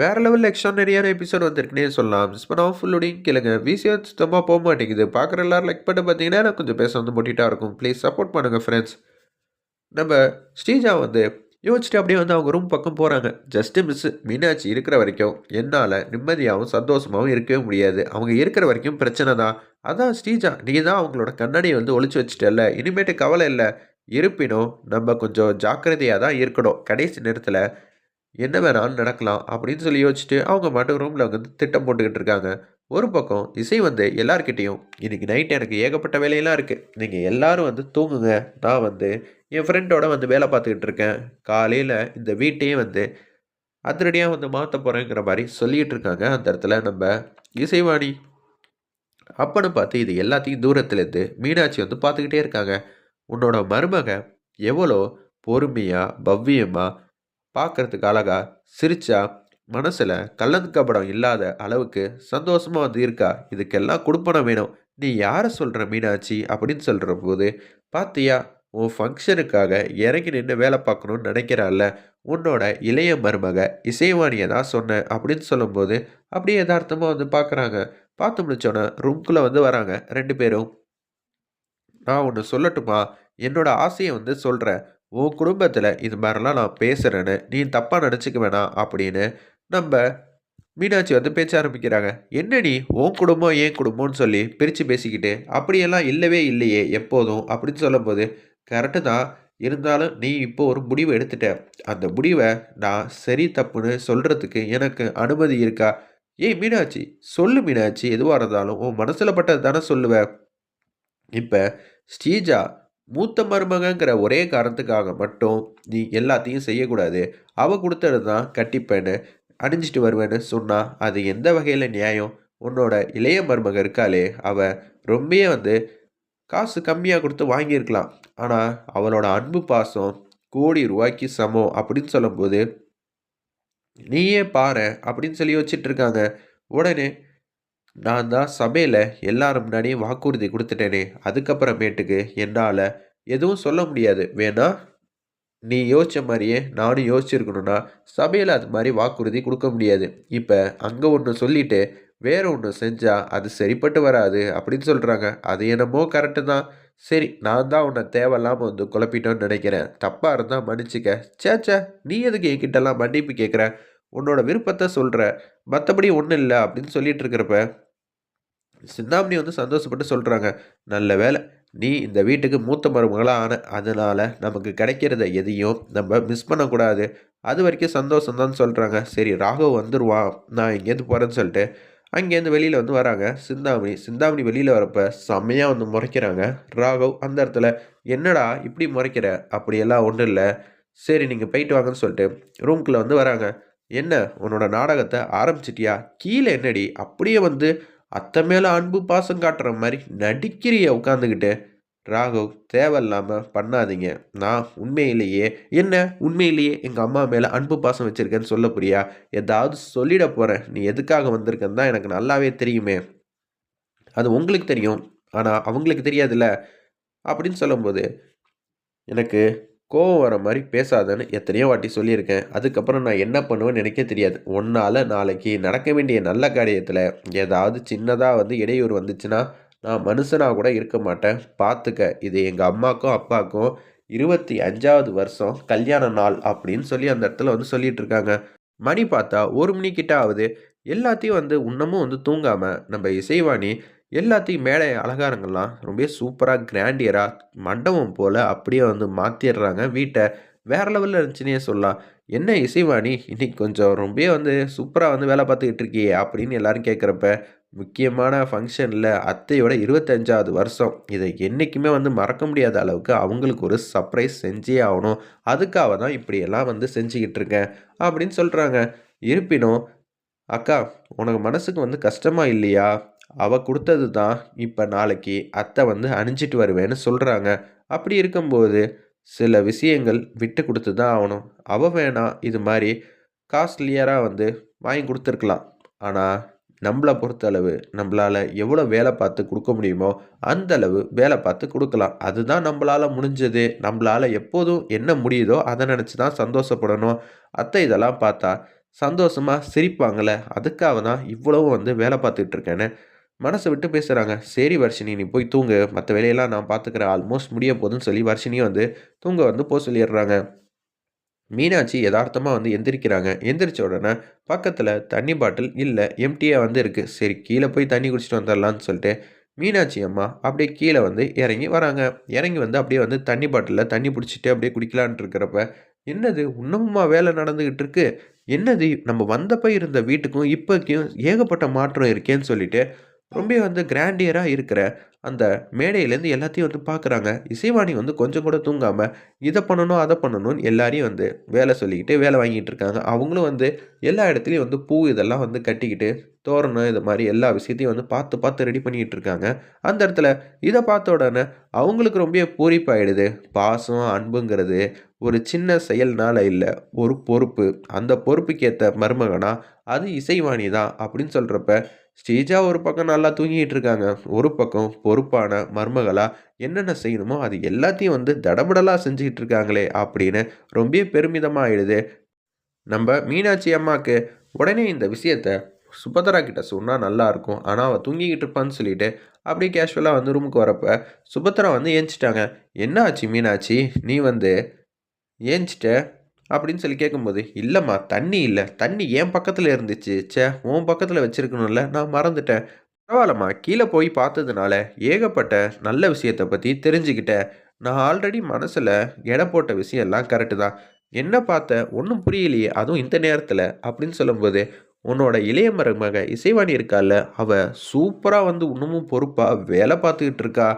வேறு லெவலில் எக்ஸ்ட்ரானரியான எபிசோட் வந்திருக்குனே சொல்லலாம். மிஸ் பண்ணாமல் ஃபுல்லோடையும் கேளுங்க விசியோ சுத்தமாக போக மாட்டேங்குது. பார்க்குற எல்லாரும் லைக் பண்ணி பார்த்தீங்கன்னா எனக்கு கொஞ்சம் பேச வந்து முட்டிட்டா இருக்கும். ப்ளீஸ் சப்போர்ட் பண்ணுங்கள் ஃப்ரெண்ட்ஸ் நம்ம ஸ்ரீஜா வந்து யோசிச்சுட்டு அப்படியே வந்து அவங்க ரூம் பக்கம் போகிறாங்க ஜஸ்ட்டு மிஸ் மீனாட்சி இருக்கிற வரைக்கும் என்னால் நிம்மதியாகவும் சந்தோஷமாகவும் இருக்கவே முடியாது. அவங்க இருக்கிற வரைக்கும் பிரச்சனை தான். அதான் ஸ்ரீஜா நீ தான் அவங்களோட கண்ணாடியை வந்து ஒழிச்சு வச்சுட்டல இனிமேட்டு கவலை இல்லை. இருப்பினும் நம்ம கொஞ்சம் ஜாக்கிரதையாக தான் இருக்கணும். கடைசி நேரத்தில் என்ன வேணாலும் நடக்கலாம் அப்படின்னு சொல்லி யோசிச்சுட்டு அவங்க மட்டும் ரூமில் வந்து திட்டம் போட்டுக்கிட்டு இருக்காங்க. ஒரு பக்கம் இசை வந்து எல்லாருக்கிட்டேயும் இன்றைக்கி நைட் எனக்கு ஏகப்பட்ட வேலையெல்லாம் இருக்குது நீங்கள் எல்லோரும் வந்து தூங்குங்க. நான் வந்து என் ஃப்ரெண்டோட வந்து வேலை பார்த்துக்கிட்டு இருக்கேன். காலையில் இந்த வீட்டையே வந்து அதிரடியாக வந்து மாற்ற போகிறேங்கிற மாதிரி சொல்லிகிட்டு இருக்காங்க. அந்த இடத்துல நம்ம இசைவாணி அப்பன்னு பார்த்து இது எல்லாத்தையும் தூரத்துலேருந்து மீனாட்சி வந்து பார்த்துக்கிட்டே இருக்காங்க. உன்னோட மருமக எவ்வளோ பொறுமையாக பவ்யமாக பார்க்கறதுக்கு அழகா சிரிச்சா மனசில் கள்ளங்கபடம் இல்லாத அளவுக்கு சந்தோஷமாக வந்து இருக்கா? இதுக்கெல்லாம் கொடுப்பணம் வேணும். நீ யாரை சொல்கிற மீனாட்சி? அப்படின்னு சொல்கிற போது பாத்தியா உன் ஃபங்க்ஷனுக்காக இறங்கி நின்று வேலை பார்க்கணும்னு நினைக்கிறாள்ல. உன்னோட இளைய மருமக இசைவாணியை தான் சொன்னேன் அப்படின்னு சொல்லும்போது அப்படியே யதார்த்தமாக வந்து பார்க்குறாங்க பார்த்து முடிச்சோன்னே ரூம்குள்ளே வந்து வராங்க ரெண்டு பேரும். நான் ஒன்று சொல்லட்டுமா? என்னோட ஆசையை வந்து சொல்கிறேன் உன் குடும்பத்தில் இது மாதிரிலாம் நான் பேசுகிறேன்னு நீ தப்பாக நினச்சிக்க வேணாம் அப்படின்னு நம்ம மீனாட்சி வந்து பேச்ச ஆரம்பிக்கிறாங்க. என்ன நீ? உன் குடும்பம் ஏன் குடும்பம்னு சொல்லி பிரித்து பேசிக்கிட்டு அப்படியெல்லாம் இல்லவே இல்லையே எப்போதும் அப்படின்னு சொல்லும்போது கரெக்டு தான். இருந்தாலும் நீ இப்போ ஒரு முடிவு எடுத்துட்ட. அந்த முடிவை நான் சரி தப்புன்னு சொல்கிறதுக்கு எனக்கு அனுமதி இருக்கா? ஏய் மீனாட்சி சொல்லு மீனாட்சி எதுவாக இருந்தாலும் உன் மனசில் பட்டது தானே சொல்லுவேன் இப்போ ஸ்ரீஜா மூத்த மருமகங்கிற ஒரே காரணத்துக்காக மட்டும் நீ எல்லாத்தையும் செய்யக்கூடாது. அவள் கொடுத்தது தான் கட்டிப்பேன்னு அணிஞ்சிட்டு வருவேன்னு சொன்னால் அது எந்த வகையில் நியாயம்? உன்னோட இளைய மருமக இருக்காளே அவள் ரொம்பவே வந்து காசு கம்மியாக கொடுத்து வாங்கியிருக்கலாம். ஆனால் அவளோட அன்பு பாசம் கோடி ரூபாய்க்கு சமம் அப்படின்னு சொல்லும்போது நீயே பாரு அப்படின்னு சொல்லி வச்சிட்ருக்காங்க உடனே நான் தான் சபையில் எல்லாரும் முன்னாடியும் வாக்குறுதி கொடுத்துட்டேனே அதுக்கப்புறமேட்டுக்கு என்னால் எதுவும் சொல்ல முடியாது. வேணா நீ யோசித்த மாதிரியே நானும் யோசிச்சிருக்கணும்னா சபையில் அது மாதிரி வாக்குறுதி கொடுக்க முடியாது. இப்போ அங்கே ஒன்று சொல்லிட்டு வேற ஒன்று செஞ்சால் அது சரிப்பட்டு வராது அப்படின்னு சொல்கிறாங்க அது என்னமோ கரெக்டு தான். சரி நான் தான் உன்னை தேவையில்லாமல் வந்து குழப்பிட்டோன்னு நினைக்கிறேன். தப்பாக இருந்தால் மன்னிச்சிக்க. சேச்சே நீ எதுக்கு என்கிட்டலாம் மன்னிப்பு கேட்குற உன்னோட விருப்பத்தை சொல்கிற மற்றபடி ஒன்றும் இல்லை அப்படின்னு சொல்லிட்டு இருக்கிறப்ப சிந்தாமணி வந்து சந்தோஷப்பட்டு சொல்கிறாங்க நல்ல வேலை நீ இந்த வீட்டுக்கு மூத்த மருமகளாக ஆன அதனால் நமக்கு கிடைக்கிறத எதையும் நம்ம மிஸ் பண்ணக்கூடாது. அது வரைக்கும் சந்தோஷம்தான் சொல்கிறாங்க சரி ராகவ் வந்துடுவான் நான் இங்கேருந்து போகிறேன்னு சொல்லிட்டு அங்கேருந்து வெளியில் வந்து வராங்க. சிந்தாமணி சிந்தாமணி வெளியில் வரப்போ செம்மையாக வந்து முறைக்கிறாங்க. ராகவ் அந்த இடத்துல என்னடா இப்படி முறைக்கிற? அப்படியெல்லாம் ஒன்றும் இல்லை. சரி நீங்கள் போயிட்டு வாங்கன்னு சொல்லிட்டு ரூம்குள்ளே வந்து வராங்க. என்ன உன்னோட நாடகத்தை ஆரம்பிச்சிட்டியா? கீழே என்னடி அப்படியே வந்து அத்தை மேலே அன்பு பாசம் காட்டுற மாதிரி நடிக்கிறிய உட்காந்துக்கிட்டு ராகவ் தேவையில்லாமல் பண்ணாதீங்க. நான் உண்மையிலேயே என்ன உண்மையிலேயே எங்கள் அம்மா மேலே அன்பு பாசம் வச்சுருக்கேன்னு சொல்ல புரியா ஏதாவது சொல்லிட போகிறேன் நீ எதுக்காக வந்திருக்கேன்னு தான் எனக்கு நல்லாவே தெரியுமே. அது உங்களுக்கு தெரியும். ஆனால் அவங்களுக்கு தெரியாதுல்ல? அப்படின்னு சொல்லும்போது எனக்கு கோவம் வர மாதிரி பேசாதன்னு எத்தனையோ வாட்டி சொல்லியிருக்கேன். அதுக்கப்புறம் நான் என்ன பண்ணுவேன்னு எனக்கே தெரியாது. ஒன்றால் நாளைக்கு நடக்க வேண்டிய நல்ல காரியத்தில் ஏதாவது சின்னதாக வந்து இடையூறு வந்துச்சுன்னா நான் மனுஷனாக கூட இருக்க மாட்டேன். பார்த்துக்க இது எங்கள் அம்மாக்கும் அப்பாவுக்கும் இருபத்தி அஞ்சாவது வருஷம் கல்யாண நாள் அப்படின்னு சொல்லி அந்த இடத்துல வந்து சொல்லிட்டு இருக்காங்க. மணி பார்த்தா ஒரு மணிக்கிட்ட ஆகுது எல்லாத்தையும் வந்து இன்னமும் வந்து தூங்காமல் நம்ம இசைவாணி எல்லாத்தையும் மேடை அலங்காரங்கள்லாம் ரொம்ப சூப்பராக கிராண்டியராக மண்டபம் போல் அப்படியே வந்து மாற்றிடுறாங்க வீட்டை வேறு லெவலில் இருந்துச்சுன்னே சொல்லலாம். என்ன இசைவாணி இன்னைக்கு கொஞ்சம் ரொம்ப வந்து சூப்பராக வந்து வேலை பார்த்துக்கிட்டு இருக்கியே அப்படின்னு எல்லோரும் கேட்குறப்ப முக்கியமான ஃபங்க்ஷனில் அத்தையோட இருபத்தஞ்சாவது வருஷம். இதை என்றைக்குமே வந்து மறக்க முடியாத அளவுக்கு அவங்களுக்கு ஒரு சர்ப்ரைஸ் செஞ்சே ஆகணும். அதுக்காக தான் இப்படியெல்லாம் வந்து செஞ்சுக்கிட்டு இருக்கேன் அப்படின்னு சொல்கிறாங்க இருப்பினும் அக்கா உனக்கு மனசுக்கு வந்து கஷ்டமாக இல்லையா? அவள் கொடுத்தது தான் இப்போ நாளைக்கு அத்தை வந்து அணிஞ்சிட்டு வருவேன்னு சொல்கிறாங்க அப்படி இருக்கும்போது சில விஷயங்கள் விட்டு கொடுத்து தான் ஆகணும். அவள் வேணாம் இது மாதிரி காஸ்ட்லியராக வந்து வாங்கி கொடுத்துருக்கலாம். ஆனால் நம்மளை பொறுத்தளவு நம்மளால் எவ்வளோ வேலை பார்த்து கொடுக்க முடியுமோ அந்த அளவு வேலை பார்த்து கொடுக்கலாம். அதுதான் நம்மளால் முடிஞ்சது. நம்மளால் எப்போதும் என்ன முடியுதோ அதை நினச்சி தான் சந்தோஷப்படணும். அத்தை இதெல்லாம் பார்த்தா சந்தோஷமாக சிரிப்பாங்கள்ல அதுக்காக தான் இவ்வளவு வந்து வேலை பார்த்துட்ருக்கேன்னு மனசை விட்டு பேசுகிறாங்க சரி வர்ஷினி நீ போய் தூங்கு. மற்ற வேலையெல்லாம் நான் பார்த்துக்கிறேன் ஆல்மோஸ்ட் முடிய போதுன்னு சொல்லி வர்ஷினியும் வந்து தூங்க வந்து போக சொல்லிடுறாங்க. மீனாட்சி யதார்த்தமாக வந்து எந்திரிக்கிறாங்க. எந்திரிச்ச உடனே பக்கத்தில் தண்ணி பாட்டில் இல்லை எம்டியாக வந்து இருக்குது சரி கீழே போய் தண்ணி குடிச்சிட்டு வந்துடலான்னு சொல்லிட்டு மீனாட்சி அம்மா அப்படியே கீழே வந்து இறங்கி வராங்க. இறங்கி வந்து அப்படியே வந்து தண்ணி பாட்டிலில் தண்ணி பிடிச்சிட்டு அப்படியே குடிக்கலான்ட்டு இருக்கிறப்ப என்னது இன்னமுமா வேலை நடந்துக்கிட்டு இருக்கு? என்னது நம்ம வந்தப்போ இருந்த வீட்டுக்கும் இப்போக்கும் ஏகப்பட்ட மாற்றம் இருக்கேன்னு சொல்லிட்டு ரொம்ப வந்து கிராண்டியராக இருக்கிற அந்த மேடையிலேருந்து எல்லாத்தையும் வந்து பார்க்குறாங்க. இசைவாணி வந்து கொஞ்சம் கூட தூங்காமல் இதை பண்ணணும் அதை பண்ணணும்னு எல்லாரையும் வந்து வேலை சொல்லிக்கிட்டு வேலை வாங்கிட்டு இருக்காங்க. அவங்களும் வந்து எல்லா இடத்துலையும் வந்து பூ இதெல்லாம் வந்து கட்டிக்கிட்டு தோரணம் இது மாதிரி எல்லா விஷயத்தையும் வந்து பார்த்து பார்த்து ரெடி பண்ணிக்கிட்டு இருக்காங்க. அந்த இடத்துல இதை பார்த்த உடனே அவங்களுக்கு ரொம்ப பூரிப்பாயிடுது. பாசம் அன்புங்கிறது ஒரு சின்ன செயல்னால இல்லை ஒரு பொறுப்பு. அந்த பொறுப்புக்கேற்ற மருமகனா அது இசைவாணி தான் அப்படின்னு சொல்கிறப்ப ஸ்டேஜாக ஒரு பக்கம் நல்லா தூங்கிட்டு இருக்காங்க. ஒரு பக்கம் பொறுப்பான மருமகளா என்னென்ன செய்யணுமோ அது எல்லாத்தையும் வந்து தடபடலாக செஞ்சுக்கிட்டு இருக்காங்களே அப்படின்னு ரொம்ப பெருமிதமாக ஆயிடுது நம்ம மீனாட்சி அம்மாவுக்கு உடனே இந்த விஷயத்த சுபத்ரா கிட்ட சொன்னால் நல்லாயிருக்கும் ஆனால் அவள் தூங்கிக்கிட்டு இருப்பான்னு சொல்லிட்டு அப்படியே கேஷுவலாக வந்து ரூமுக்கு வரப்போ சுபத்ரா வந்து ஏஞ்சிட்டாங்க. என்ன ஆச்சு மீனாட்சி? நீ வந்து ஏஞ்சிட்ட? அப்படின்னு சொல்லி கேட்கும்போது இல்லைம்மா தண்ணி இல்லை. தண்ணி என் பக்கத்தில் இருந்துச்சு. ச்சே உன் பக்கத்தில் வச்சுருக்கணும்ல. நான் மறந்துட்டேன். பரவாயில்லம்மா. கீழே போய் பார்த்ததுனால ஏகப்பட்ட நல்ல விஷயத்தை பற்றி தெரிஞ்சுக்கிட்டேன். நான் ஆல்ரெடி மனசில் எடை போட்ட விஷயம்லாம் கரெக்டு தான். என்ன பார்த்த? ஒன்றும் புரியலையே. அதுவும் இந்த நேரத்தில். அப்படின்னு சொல்லும்போது உன்னோட இளைய மருமக இசைவாணி இருக்கால அவ சூப்பராக வந்து இன்னமும் பொறுப்பாக வேலை பார்த்துக்கிட்டு இருக்கா.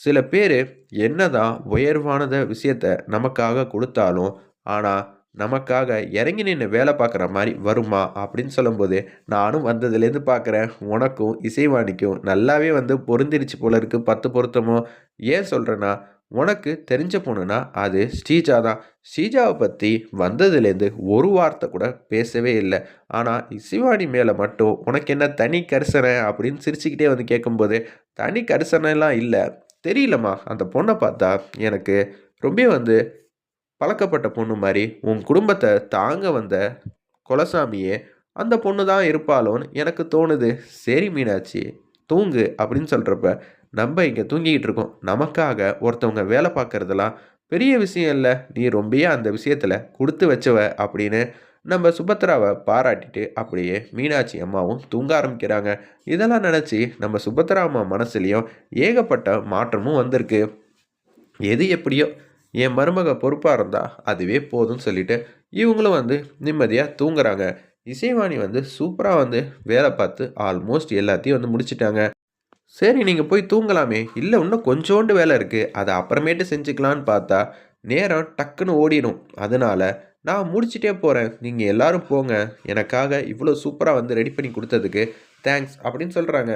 சில பேர் என்னதான் உயர்வானத விஷயத்த நமக்காக கொடுத்தாலும் ஆனால் நமக்காக இறங்கி நின்று வேலை பார்க்குற மாதிரி வருமா அப்படின்னு சொல்லும்போது நானும் வந்ததுலேருந்து பார்க்குறேன் உனக்கும் இசைவாணிக்கும் நல்லாவே வந்து பொருந்திருச்சு போல இருக்குது பத்து பொருத்தமோ. ஏன் சொல்கிறேன்னா உனக்கு தெரிஞ்ச பொண்ணுனா அது ஸ்ரீஜா தான். ஸ்ரீஜாவை பற்றி வந்ததுலேருந்து ஒரு வார்த்தை கூட பேசவே இல்லை. ஆனால் இசைவாணி மேலே மட்டும் உனக்கு என்ன தனி கரிசனை அப்படின்னு சிரிச்சுக்கிட்டே வந்து கேட்கும்போது தனி கரிசனைலாம் இல்லை. தெரியலம்மா அந்த பொண்ணை பார்த்தா எனக்கு ரொம்ப வந்து பழக்கப்பட்ட பொண்ணு மாதிரி உன் குடும்பத்தை தாங்க வந்த குலசாமியே அந்த பொண்ணு தான் இருப்பாளோன்னு எனக்கு தோணுது. சரி மீனாட்சி தூங்கு அப்படின்னு சொல்கிறப்ப நம்ம இங்கே தூங்கிக்கிட்டு இருக்கோம். நமக்காக ஒருத்தவங்க வேலை பார்க்குறதெல்லாம் பெரிய விஷயம் இல்லை. நீ ரொம்பயே அந்த விஷயத்தில் கொடுத்து வச்சவ அப்படின்னு நம்ம சுபத்ராவை பாராட்டிட்டு அப்படியே மீனாட்சி அம்மாவும் தூங்க ஆரம்பிக்கிறாங்க. இதெல்லாம் நினச்சி நம்ம சுபத்ரா அம்மா மனசுலேயும் ஏகப்பட்ட மாற்றமும் வந்திருக்கு. எது எப்படியோ என் மருமக பொறுப்பாக இருந்தால் அதுவே போதும்னு சொல்லிட்டு இவங்களும் வந்து நிம்மதியாக தூங்குறாங்க. இசைவாணி வந்து சூப்பராக வந்து வேலை பார்த்து ஆல்மோஸ்ட் எல்லாத்தையும் வந்து முடிச்சிட்டாங்க. சரி நீங்கள் போய் தூங்கலாமே. இல்லை இன்னும் கொஞ்சோண்டு வேலை இருக்குது அதை அப்புறமேட்டு செஞ்சுக்கலான்னு பார்த்தா நேரம் டக்குன்னு ஓடிடும். அதனால் நான் முடிச்சிட்டே போகிறேன் நீங்கள் எல்லோரும் போங்க. எனக்காக இவ்வளோ சூப்பராக வந்து ரெடி பண்ணி கொடுத்ததுக்கு தேங்க்ஸ் அப்படின்னு சொல்கிறாங்க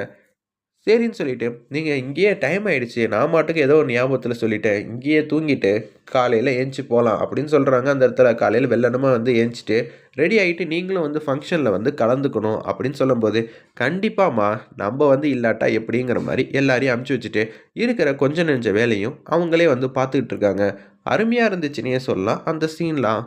சரின்னு சொல்லிட்டு நீங்கள் இங்கேயே டைம் ஆகிடுச்சு நான் மாட்டுக்கு ஏதோ ஒரு ஞாபகத்தில் சொல்லிட்டேன். இங்கேயே தூங்கிட்டு காலையில் ஏஞ்சி போகலாம் அப்படின்னு சொல்கிறாங்க அந்த இடத்துல காலையில் வெள்ளனமாக வந்து ஏஞ்சிட்டு ரெடி ஆகிட்டு நீங்களும் வந்து ஃபங்க்ஷனில் வந்து கலந்துக்கணும் அப்படின்னு சொல்லும்போது கண்டிப்பாம்மா நம்ம வந்து இல்லாட்டா எப்படிங்கிற மாதிரி எல்லாரையும் அமுச்சு வச்சுட்டு இருக்கிற கொஞ்ச நெஞ்ச வேலையும் அவங்களே வந்து பார்த்துக்கிட்டு இருக்காங்க. அருமையாக இருந்துச்சுன்னே சொல்லலாம். அந்த சீன்லாம்